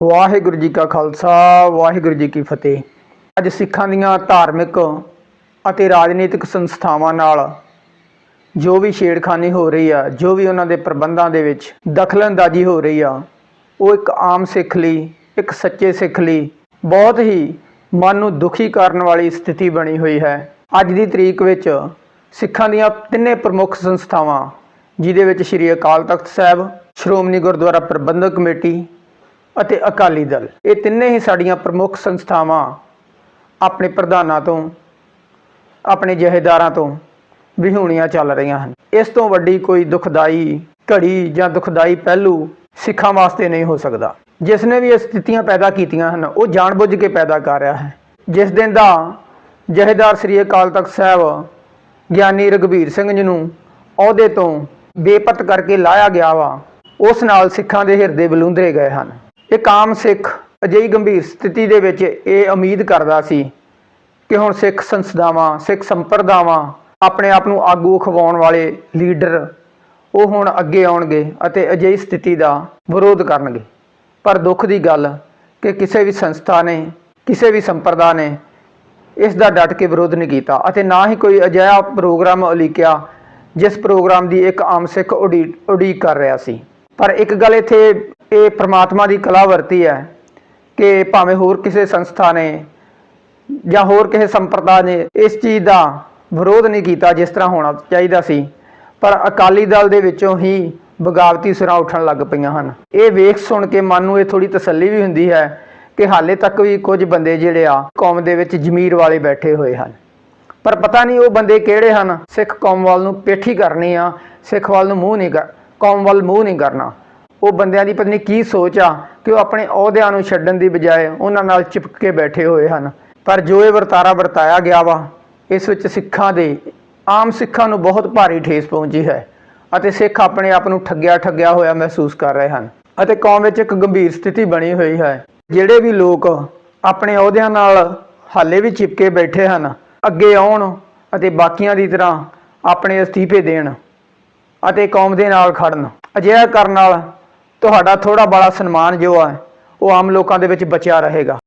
ਵਾਹਿਗੁਰੂ ਜੀ ਕਾ ਖਾਲਸਾ, ਵਾਹਿਗੁਰੂ ਜੀ ਕੀ ਫਤਿਹ। ਅੱਜ ਸਿੱਖਾਂ ਦੀਆਂ ਧਾਰਮਿਕ ਅਤੇ ਰਾਜਨੀਤਿਕ ਸੰਸਥਾਵਾਂ ਨਾਲ ਜੋ ਵੀ ਛੇੜਖਾਨੀ ਹੋ ਰਹੀ ਆ, ਜੋ ਵੀ ਉਹਨਾਂ ਦੇ ਪ੍ਰਬੰਧਾਂ ਦੇ ਵਿੱਚ ਦਖਲਅੰਦਾਜ਼ੀ ਹੋ ਰਹੀ ਆ, ਉਹ ਇੱਕ ਆਮ ਸਿੱਖ ਲਈ, ਇੱਕ ਸੱਚੇ ਸਿੱਖ ਲਈ ਬਹੁਤ ਹੀ ਮਨ ਨੂੰ ਦੁਖੀ ਕਰਨ ਵਾਲੀ ਸਥਿਤੀ ਬਣੀ ਹੋਈ ਹੈ। ਅੱਜ ਦੀ ਤਰੀਕ ਵਿੱਚ ਸਿੱਖਾਂ ਦੀਆਂ ਤਿੰਨੇ ਪ੍ਰਮੁੱਖ ਸੰਸਥਾਵਾਂ, ਜਿਹਦੇ ਵਿੱਚ ਸ੍ਰੀ ਅਕਾਲ ਤਖਤ ਸਾਹਿਬ, ਸ਼੍ਰੋਮਣੀ ਗੁਰਦੁਆਰਾ ਪ੍ਰਬੰਧਕ ਕਮੇਟੀ ਅਤੇ ਅਕਾਲੀ ਦਲ। ਇਹ ਤਿੰਨੇ ਹੀ ਸਾਡੀਆਂ ਪ੍ਰਮੁੱਖ ਸੰਸਥਾਵਾਂ ਆਪਣੇ ਪ੍ਰਧਾਨਾਂ ਤੋਂ, ਆਪਣੇ ਜਹੇਦਾਰਾਂ ਤੋਂ ਵਿਹੂਣੀਆਂ ਚੱਲ ਰਹੀਆਂ ਹਨ। ਇਸ ਤੋਂ ਵੱਡੀ ਕੋਈ ਦੁਖਦਾਈ ਘੜੀ ਜਾਂ ਦੁਖਦਾਈ ਪਹਿਲੂ ਸਿੱਖਾਂ ਵਾਸਤੇ ਨਹੀਂ ਹੋ ਸਕਦਾ। ਜਿਸ ਨੇ ਵੀ ਇਹ ਸਥਿਤੀਆਂ ਪੈਦਾ ਕੀਤੀਆਂ ਹਨ, ਉਹ ਜਾਣਬੁੱਝ ਕੇ ਪੈਦਾ ਕਰ ਰਿਹਾ ਹੈ। ਜਿਸ ਦਿਨ ਦਾ ਜਹੇਦਾਰ ਸ੍ਰੀ ਅਕਾਲ ਤਖਤ ਸਾਹਿਬ ਗਿਆਨੀ ਰਘਬੀਰ ਸਿੰਘ ਜੀ ਨੂੰ ਅਹੁਦੇ ਤੋਂ ਬੇਪਤ ਕਰਕੇ ਲਾਇਆ ਗਿਆ ਵਾ, ਉਸ ਨਾਲ ਸਿੱਖਾਂ ਦੇ ਹਿਰਦੇ ਬਲੂੰਦਰੇ ਗਏ ਹਨ। ਇੱਕ ਆਮ ਸਿੱਖ ਅਜਿਹੀ ਗੰਭੀਰ ਸਥਿਤੀ ਦੇ ਵਿੱਚ ਇਹ ਉਮੀਦ ਕਰਦਾ ਸੀ ਕਿ ਹੁਣ ਸਿੱਖ ਸੰਸਥਾਵਾਂ ਸਿੱਖ ਸੰਪਰਦਾਵਾਂ ਆਪਣੇ ਆਪ ਨੂੰ ਆਗੂ ਖਵਾਉਣ ਵਾਲੇ ਲੀਡਰ ਉਹ ਹੁਣ ਅੱਗੇ ਆਉਣਗੇ ਅਤੇ ਅਜਿਹੀ ਸਥਿਤੀ ਦਾ ਵਿਰੋਧ ਕਰਨਗੇ। ਪਰ ਦੁੱਖ ਦੀ ਗੱਲ ਕਿ ਕਿਸੇ ਵੀ ਸੰਸਥਾ ਨੇ, ਕਿਸੇ ਵੀ ਸੰਪਰਦਾ ਨੇ ਇਸ ਦਾ ਡਟ ਕੇ ਵਿਰੋਧ ਨਹੀਂ ਕੀਤਾ ਅਤੇ ਨਾ ਹੀ ਕੋਈ ਅਜਿਹਾ ਪ੍ਰੋਗਰਾਮ ਉਲੀਕਿਆ ਜਿਸ ਪ੍ਰੋਗਰਾਮ ਦੀ ਇੱਕ ਆਮ ਸਿੱਖ ਉਡੀ- ਉਡੀਕ ਕਰ ਰਿਹਾ ਸੀ। ਪਰ ਇੱਕ ਗੱਲ ਇੱਥੇ ਇਹ ਪ੍ਰਮਾਤਮਾ ਦੀ ਕਲਾ ਵਰਤੀ ਹੈ ਕਿ ਭਾਵੇਂ ਹੋਰ ਕਿਸੇ ਸੰਸਥਾ ਨੇ ਜਾਂ ਹੋਰ ਕਿਸੇ ਸੰਪਰਦਾ ਨੇ ਇਸ ਚੀਜ਼ ਦਾ ਵਿਰੋਧ ਨਹੀਂ ਕੀਤਾ ਜਿਸ ਤਰ੍ਹਾਂ ਹੋਣਾ ਚਾਹੀਦਾ ਸੀ, ਪਰ ਅਕਾਲੀ ਦਲ ਦੇ ਵਿੱਚੋਂ ਹੀ ਬਗਾਵਤੀ ਸੁਰਾਂ ਉੱਠਣ ਲੱਗ ਪਈਆਂ ਹਨ। ਇਹ ਵੇਖ ਸੁਣ ਕੇ ਮਨ ਨੂੰ ਇਹ ਥੋੜੀ ਤਸੱਲੀ ਵੀ ਹੁੰਦੀ ਹੈ ਕਿ ਹਾਲੇ ਤੱਕ ਵੀ ਕੁਝ ਬੰਦੇ ਜਿਹੜੇ ਆ ਕੌਮ ਦੇ ਵਿੱਚ ਜ਼ਮੀਰ ਵਾਲੇ ਬੈਠੇ ਹੋਏ ਹਨ। ਪਰ ਪਤਾ ਨਹੀਂ ਉਹ ਬੰਦੇ ਕਿਹੜੇ ਹਨ। ਸਿੱਖ ਕੌਮ ਵੱਲ ਨੂੰ ਪੇਠੀ ਕਰਨੀ ਆ, ਸਿੱਖ ਵੱਲ ਨੂੰ ਮੂੰਹ ਨਹੀਂ ਕਰ ਕੌਮ ਵੱਲ ਮੂੰਹ ਨਹੀਂ ਕਰਨਾ। ਉਹ ਬੰਦਿਆਂ ਦੀ ਪਤਨੀ ਕੀ ਸੋਚ ਆ ਕਿ ਉਹ ਆਪਣੇ ਅਹੁਦਿਆਂ ਨੂੰ ਛੱਡਣ ਦੀ ਬਜਾਏ ਉਹਨਾਂ ਨਾਲ ਚਿਪਕ ਕੇ ਬੈਠੇ ਹੋਏ ਹਨ। ਪਰ ਜੋ ਇਹ ਵਰਤਾਰਾ ਵਰਤਾਇਆ ਗਿਆ ਵਾ, ਇਸ ਵਿੱਚ ਸਿੱਖਾਂ ਦੇ, ਆਮ ਸਿੱਖਾਂ ਨੂੰ ਬਹੁਤ ਭਾਰੀ ਠੇਸ ਪਹੁੰਚੀ ਹੈ ਅਤੇ ਸਿੱਖ ਆਪਣੇ ਆਪ ਨੂੰ ਠੱਗਿਆ ਠੱਗਿਆ ਹੋਇਆ ਮਹਿਸੂਸ ਕਰ ਰਹੇ ਹਨ ਅਤੇ ਕੌਮ ਵਿੱਚ ਇੱਕ ਗੰਭੀਰ ਸਥਿਤੀ ਬਣੀ ਹੋਈ ਹੈ। ਜਿਹੜੇ ਵੀ ਲੋਕ ਆਪਣੇ ਅਹੁਦਿਆਂ ਨਾਲ ਹਾਲੇ ਵੀ ਚਿਪਕੇ ਬੈਠੇ ਹਨ, ਅੱਗੇ ਆਉਣ ਅਤੇ ਬਾਕੀਆਂ ਦੀ ਤਰ੍ਹਾਂ ਆਪਣੇ ਅਸਤੀਫੇ ਦੇਣ ਅਤੇ ਕੌਮ ਦੇ ਨਾਲ ਖੜਨ ਅਜਿਹਾ ਕਰਨ ਨਾਲ ਤੁਹਾਡਾ ਥੋੜਾ ਬੜਾ ਸਨਮਾਨ ਜੋ ਹੈ ਉਹ ਆਮ ਲੋਕਾਂ ਦੇ ਵਿੱਚ ਬਚਿਆ ਰਹੇਗਾ।